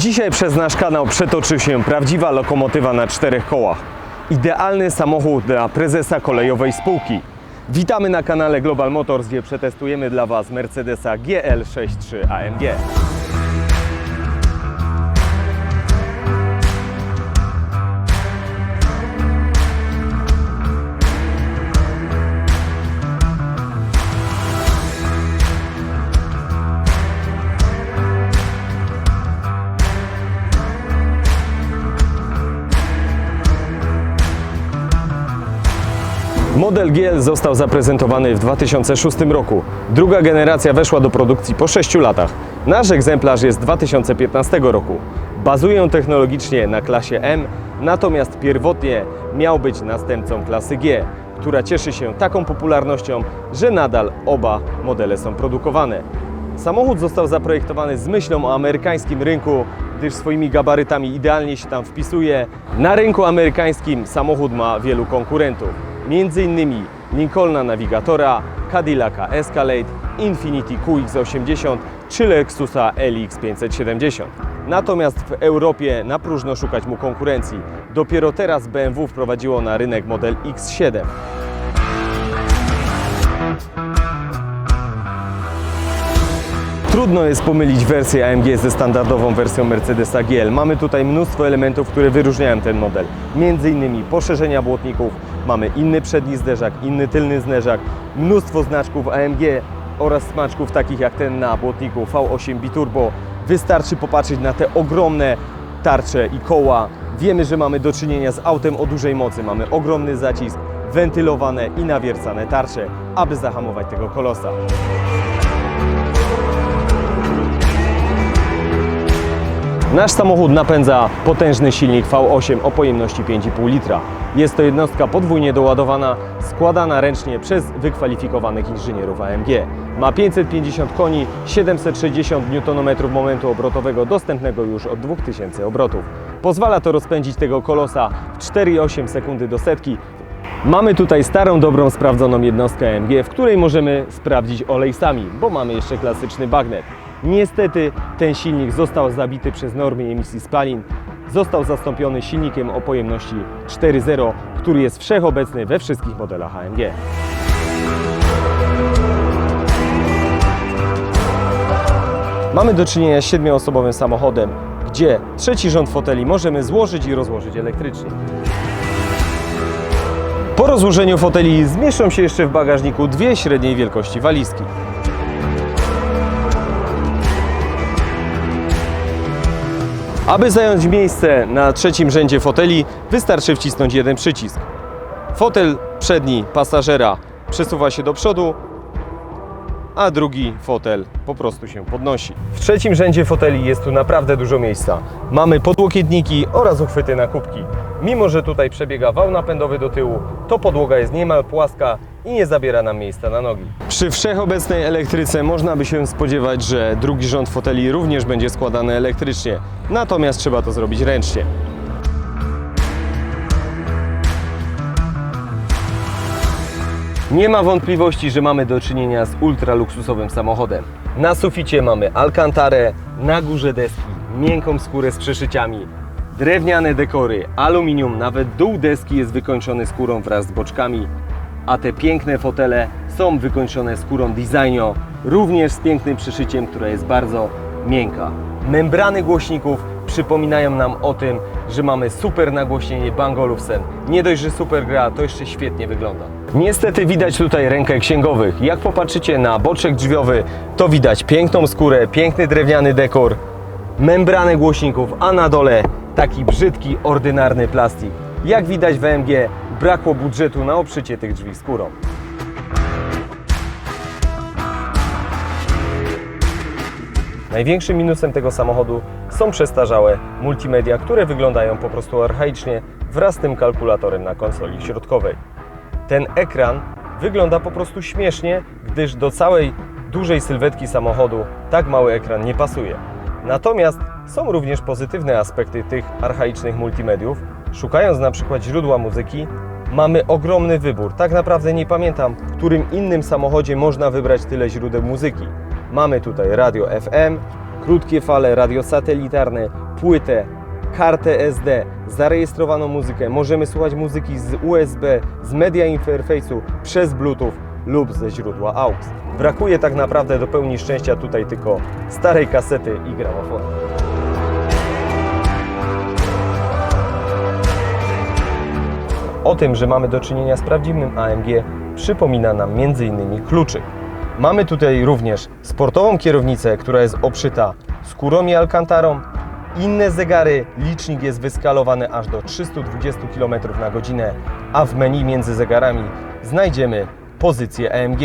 Dzisiaj przez nasz kanał przetoczy się prawdziwa lokomotywa na czterech kołach. Idealny samochód dla prezesa kolejowej spółki. Witamy na kanale Global Motors, gdzie przetestujemy dla Was Mercedesa GL63 AMG. Model GL został zaprezentowany w 2006 roku. Druga generacja weszła do produkcji po 6 latach. Nasz egzemplarz jest z 2015 roku. Bazują technologicznie na klasie M, natomiast pierwotnie miał być następcą klasy G, która cieszy się taką popularnością, że nadal oba modele są produkowane. Samochód został zaprojektowany z myślą o amerykańskim rynku, gdyż swoimi gabarytami idealnie się tam wpisuje. Na rynku amerykańskim samochód ma wielu konkurentów, m.in. Lincolna Navigatora, Cadillaca Escalade, Infiniti QX80 czy Lexusa LX 570. Natomiast w Europie na próżno szukać mu konkurencji. Dopiero teraz BMW wprowadziło na rynek model X7. Trudno jest pomylić wersję AMG ze standardową wersją Mercedesa GL. Mamy tutaj mnóstwo elementów, które wyróżniają ten model. Między innymi poszerzenia błotników, mamy inny przedni zderzak, inny tylny zderzak, mnóstwo znaczków AMG oraz smaczków takich jak ten na błotniku V8 Biturbo. Wystarczy popatrzeć na te ogromne tarcze i koła. Wiemy, że mamy do czynienia z autem o dużej mocy. Mamy ogromny zacisk, wentylowane i nawiercane tarcze, aby zahamować tego kolosa. Nasz samochód napędza potężny silnik V8 o pojemności 5,5 litra. Jest to jednostka podwójnie doładowana, składana ręcznie przez wykwalifikowanych inżynierów AMG. Ma 550 koni, 760 Nm momentu obrotowego dostępnego już od 2000 obrotów. Pozwala to rozpędzić tego kolosa w 4,8 sekundy do setki. Mamy tutaj starą, dobrą, sprawdzoną jednostkę AMG, w której możemy sprawdzić olej sami, bo mamy jeszcze klasyczny bagnet. Niestety ten silnik został zabity przez normy emisji spalin. Został zastąpiony silnikiem o pojemności 4.0, który jest wszechobecny we wszystkich modelach AMG. Mamy do czynienia z siedmioosobowym samochodem, gdzie trzeci rząd foteli możemy złożyć i rozłożyć elektrycznie. Po rozłożeniu foteli zmieszczą się jeszcze w bagażniku dwie średniej wielkości walizki. Aby zająć miejsce na trzecim rzędzie foteli, wystarczy wcisnąć jeden przycisk. Fotel przedni pasażera przesuwa się do przodu, a drugi fotel po prostu się podnosi. W trzecim rzędzie foteli jest tu naprawdę dużo miejsca. Mamy podłokietniki oraz uchwyty na kubki. Mimo, że tutaj przebiega wał napędowy do tyłu, to podłoga jest niemal płaska i nie zabiera nam miejsca na nogi. Przy wszechobecnej elektryce można by się spodziewać, że drugi rząd foteli również będzie składany elektrycznie, natomiast trzeba to zrobić ręcznie. Nie ma wątpliwości, że mamy do czynienia z ultra luksusowym samochodem. Na suficie mamy alkantarę, na górze deski, miękką skórę z przeszyciami, drewniane dekory, aluminium, nawet dół deski jest wykończony skórą wraz z boczkami, a te piękne fotele są wykończone skórą designo, również z pięknym przyszyciem, która jest bardzo miękka. Membrany głośników przypominają nam o tym, że mamy super nagłośnienie Bang Olufsen. Nie dość, że super gra, to jeszcze świetnie wygląda. Niestety widać tutaj rękę księgowych. Jak popatrzycie na boczek drzwiowy, to widać piękną skórę, piękny drewniany dekor, membranę głośników, a na dole taki brzydki, ordynarny plastik. Jak widać w AMG brakło budżetu na obszycie tych drzwi skórą. Największym minusem tego samochodu są przestarzałe multimedia, które wyglądają po prostu archaicznie wraz z tym kalkulatorem na konsoli środkowej. Ten ekran wygląda po prostu śmiesznie, gdyż do całej dużej sylwetki samochodu tak mały ekran nie pasuje. Natomiast są również pozytywne aspekty tych archaicznych multimediów. Szukając na przykład źródła muzyki, mamy ogromny wybór. Tak naprawdę nie pamiętam, w którym innym samochodzie można wybrać tyle źródeł muzyki. Mamy tutaj radio FM, krótkie fale, radio satelitarne, płytę, kartę SD, zarejestrowaną muzykę. Możemy słuchać muzyki z USB, z media interfejsu, przez Bluetooth lub ze źródła AUX. Brakuje tak naprawdę do pełni szczęścia tutaj tylko starej kasety i gramofonu. O tym, że mamy do czynienia z prawdziwym AMG przypomina nam m.in. kluczyk. Mamy tutaj również sportową kierownicę, która jest obszyta skórą i alkantarą. Inne zegary, licznik jest wyskalowany aż do 320 km na godzinę, a w menu między zegarami znajdziemy pozycję AMG,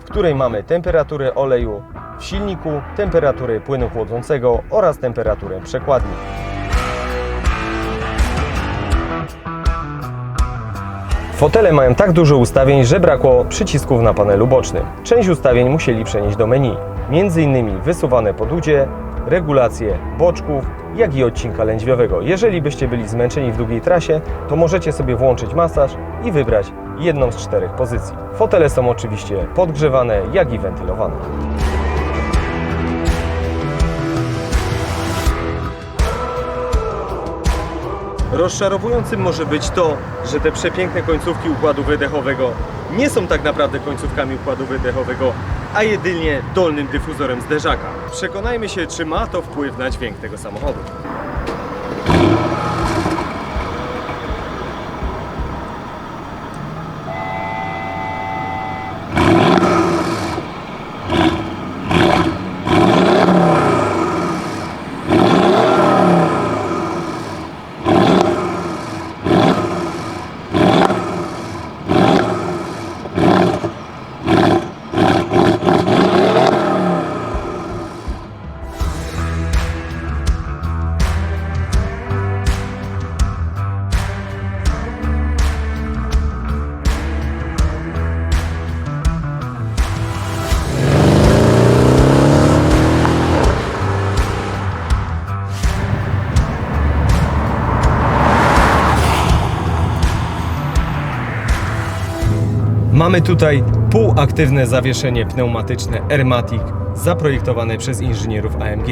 w której mamy temperaturę oleju w silniku, temperaturę płynu chłodzącego oraz temperaturę przekładni. Fotele mają tak dużo ustawień, że brakło przycisków na panelu bocznym. Część ustawień musieli przenieść do menu. Innymi wysuwane podudzie, regulacje boczków, jak i odcinka lędźwiowego. Jeżeli byście byli zmęczeni w długiej trasie, to możecie sobie włączyć masaż i wybrać jedną z czterech pozycji. Fotele są oczywiście podgrzewane, jak i wentylowane. Rozczarowującym może być to, że te przepiękne końcówki układu wydechowego nie są tak naprawdę końcówkami układu wydechowego, a jedynie dolnym dyfuzorem zderzaka. Przekonajmy się, czy ma to wpływ na dźwięk tego samochodu. Mamy tutaj półaktywne zawieszenie pneumatyczne Airmatic zaprojektowane przez inżynierów AMG.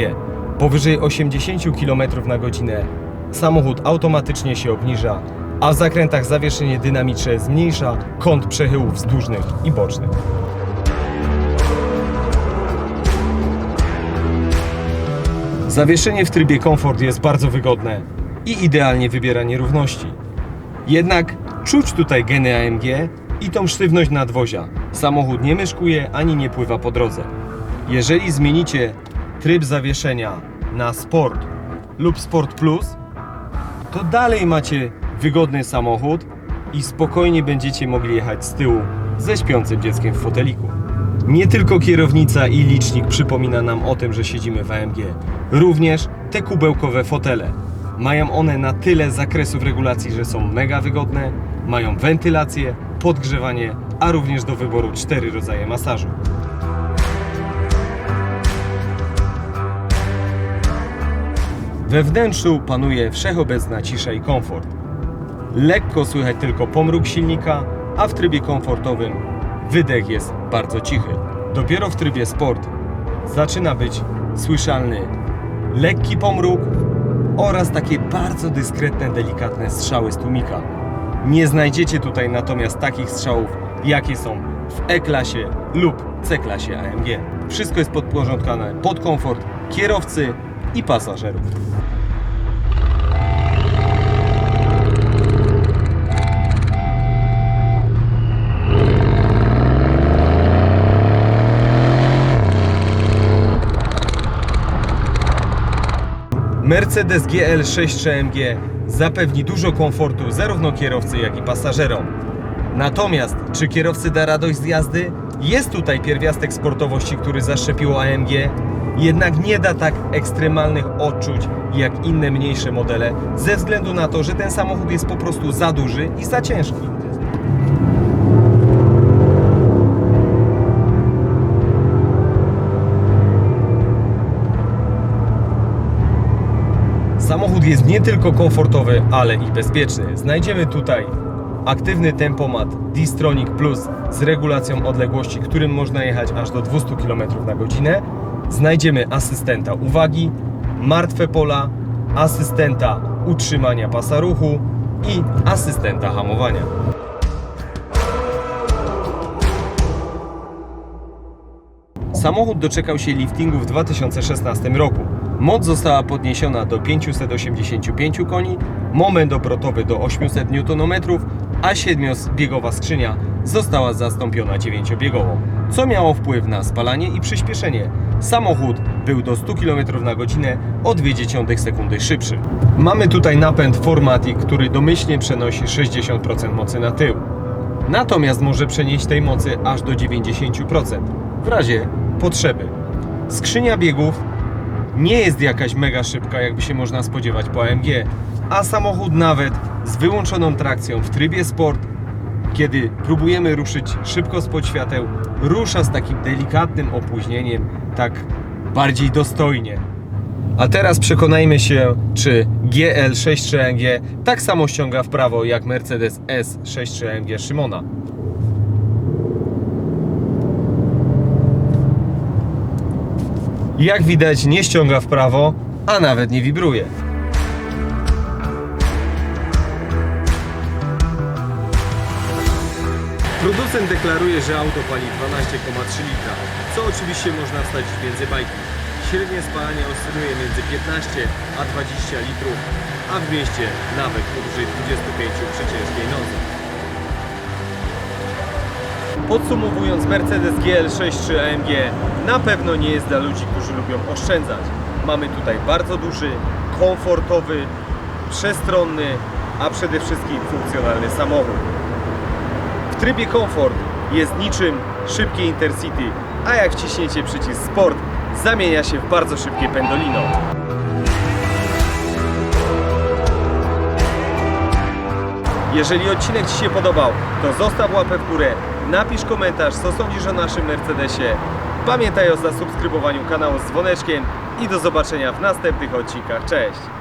Powyżej 80 km na godzinę samochód automatycznie się obniża, a w zakrętach zawieszenie dynamiczne zmniejsza kąt przechyłów wzdłużnych i bocznych. Zawieszenie w trybie komfort jest bardzo wygodne i idealnie wybiera nierówności. Jednak czuć tutaj geny AMG i tą sztywność nadwozia. Samochód nie myszkuje ani nie pływa po drodze. Jeżeli zmienicie tryb zawieszenia na Sport lub Sport Plus, to dalej macie wygodny samochód i spokojnie będziecie mogli jechać z tyłu ze śpiącym dzieckiem w foteliku. Nie tylko kierownica i licznik przypomina nam o tym, że siedzimy w AMG. Również te kubełkowe fotele. Mają one na tyle zakresów regulacji, że są mega wygodne, mają wentylację, podgrzewanie, a również do wyboru cztery rodzaje masażu. We wnętrzu panuje wszechobecna cisza i komfort. Lekko słychać tylko pomruk silnika, a w trybie komfortowym wydech jest bardzo cichy. Dopiero w trybie sport zaczyna być słyszalny lekki pomruk oraz takie bardzo dyskretne, delikatne strzały z tłumika. Nie znajdziecie tutaj natomiast takich strzałów, jakie są w E-klasie lub C-klasie AMG. Wszystko jest podporządkowane pod komfort kierowcy i pasażerów. Mercedes GL6 AMG zapewni dużo komfortu zarówno kierowcy, jak i pasażerom. Natomiast, czy kierowcy da radość z jazdy? Jest tutaj pierwiastek sportowości, który zaszczepiło AMG, jednak nie da tak ekstremalnych odczuć jak inne mniejsze modele, ze względu na to, że ten samochód jest po prostu za duży i za ciężki. Samochód jest nie tylko komfortowy, ale i bezpieczny. Znajdziemy tutaj aktywny tempomat D-Stronic Plus z regulacją odległości, którym można jechać aż do 200 km na godzinę. Znajdziemy asystenta uwagi, martwe pola asystenta utrzymania pasa ruchu i asystenta hamowania. Samochód doczekał się liftingu w 2016 roku. Moc została podniesiona do 585 koni, moment obrotowy do 800 Nm, a siedmiobiegowa skrzynia została zastąpiona dziewięciobiegową, co miało wpływ na spalanie i przyspieszenie. Samochód był do 100 km na godzinę o 0,2 sekundy szybszy. Mamy tutaj napęd Formatic, który domyślnie przenosi 60% mocy na tył. Natomiast może przenieść tej mocy aż do 90% w razie potrzeby. Skrzynia biegów nie jest jakaś mega szybka, jakby się można spodziewać po AMG, a samochód nawet z wyłączoną trakcją w trybie sport, kiedy próbujemy ruszyć szybko spod świateł, rusza z takim delikatnym opóźnieniem, tak bardziej dostojnie. A teraz przekonajmy się, czy GL63 AMG tak samo ściąga w prawo jak Mercedes S63 AMG Szymona. Jak widać nie ściąga w prawo, a nawet nie wibruje. Producent deklaruje, że auto pali 12,3 litra, co oczywiście można wsadzić między bajki. Średnie spalanie oscyluje między 15 a 20 litrów, a w mieście nawet powyżej 25 przy ciężkiej nodze. Podsumowując, Mercedes GL63 AMG na pewno nie jest dla ludzi, którzy lubią oszczędzać. Mamy tutaj bardzo duży, komfortowy, przestronny, a przede wszystkim funkcjonalny samochód. W trybie komfort jest niczym szybkie Intercity, a jak wciśniecie przycisk Sport, zamienia się w bardzo szybkie Pendolino. Jeżeli odcinek Ci się podobał, to zostaw łapę w górę, napisz komentarz, co sądzisz o naszym Mercedesie. Pamiętaj o zasubskrybowaniu kanału z dzwoneczkiem i do zobaczenia w następnych odcinkach. Cześć!